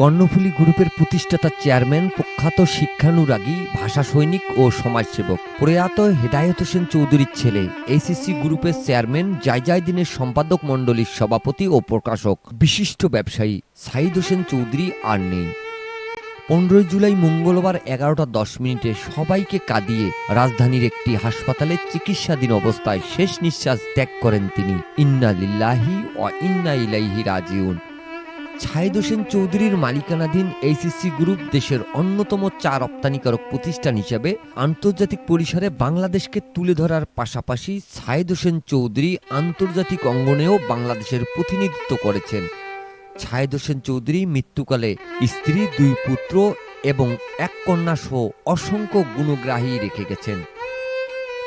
কর্ণফুলী গ্রুপের প্রতিষ্ঠাতা চেয়ারম্যান প্রখ্যাত শিক্ষানুরাগী ভাষা সৈনিক ও সমাজসেবক প্রয়াত হেদায়ত হোসেন চৌধুরীর ছেলে এসিসি গ্রুপের চেয়ারম্যান জায়জায়দিনের সম্পাদক মণ্ডলীর সভাপতি ও প্রকাশক, বিশিষ্ট ব্যবসায়ী সাইদ হোসেন চৌধুরী আর নেই। পনেরোই জুলাই মঙ্গলবার এগারোটা দশ মিনিটে সবাইকে কাঁদিয়ে রাজধানীর একটি হাসপাতালে চিকিৎসাধীন অবস্থায় শেষ নিঃশ্বাস ত্যাগ করেন তিনি। ইন্না লিল্লাহি ও ইন্না ইলাইহি রাজিউন। ছায়েদ হোসেন চৌধুরীর মালিকানাধীন এইচএসসি গ্রুপ দেশের অন্যতম চা রপ্তানিকারক প্রতিষ্ঠান হিসেবে আন্তর্জাতিক পরিসরে বাংলাদেশকে তুলে ধরার পাশাপাশি ছায়েদ হোসেন চৌধুরী আন্তর্জাতিক অঙ্গনেও বাংলাদেশের প্রতিনিধিত্ব করেছেন। ছায়েদ হোসেন চৌধুরী মৃত্যুকালে স্ত্রী, দুই পুত্র এবং এক কন্যা সহ অসংখ্য গুণগ্রাহী রেখে গেছেন।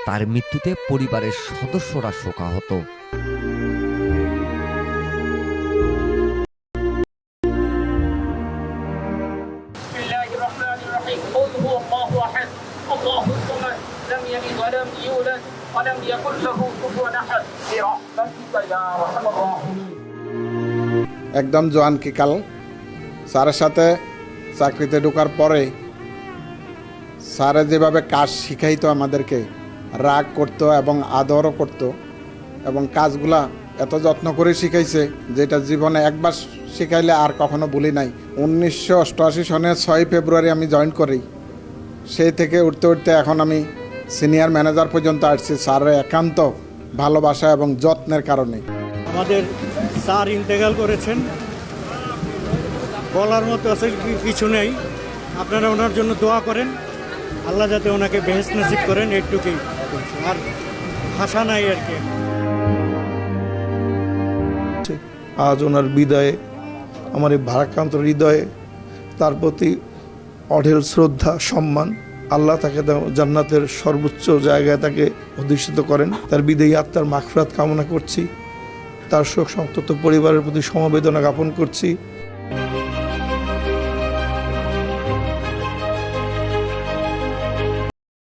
তার মৃত্যুতে পরিবারের সদস্যরা শোকাহত। ولم يولد ولم يكن له كفوا احد برحمتك يا ارحم الراحمين একদম জোয়ানকি কাল স্যারের সাথে চাকরিতে ঢোকার পরে স্যারে যেভাবে কাজ শিখাইতো আমাদেরকে রাগ করতো এবং আদরও করতো এবং কাজগুলা এত যত্ন করে শিখাইছে যেটা জীবনে একবার শিখাইলে আর কখনো ভুলি নাই উনিশশো অষ্টআশি সনের ছয় ফেব্রুয়ারি আমি জয়েন করি সেই থেকে উঠতে উঠতে এখন আমি সিনিয়র ম্যানেজার পর্যন্ত আসছি। স্যারের একান্ত ভালোবাসা এবং যত্নের কারণে। আমাদের স্যার ইন্তেকাল করেছেন। বলার মতো আসলে কি- কিছু নেই। আপনারা ওনার জন্য দোয়া করেন। আল্লাহ যাতে ওনাকে বেহেস নসিব করেন এইটুকুই আর ভাষা নাই আর কি। আজ ওনার বিদায়ে আমার এই ভারাক্রান্ত হৃদয়ে তার প্রতি অঢেল শ্রদ্ধা সম্মান আল্লাহ তাকে জান্নাতের সর্বোচ্চ জায়গায় তাকে অধিষ্ঠিত করেন। তার বিদেয়ী আত্মার মাখফরাত কামনা করছি। তার শোক সন্তপ্ত পরিবারের প্রতি সমবেদনা জ্ঞাপন করছি।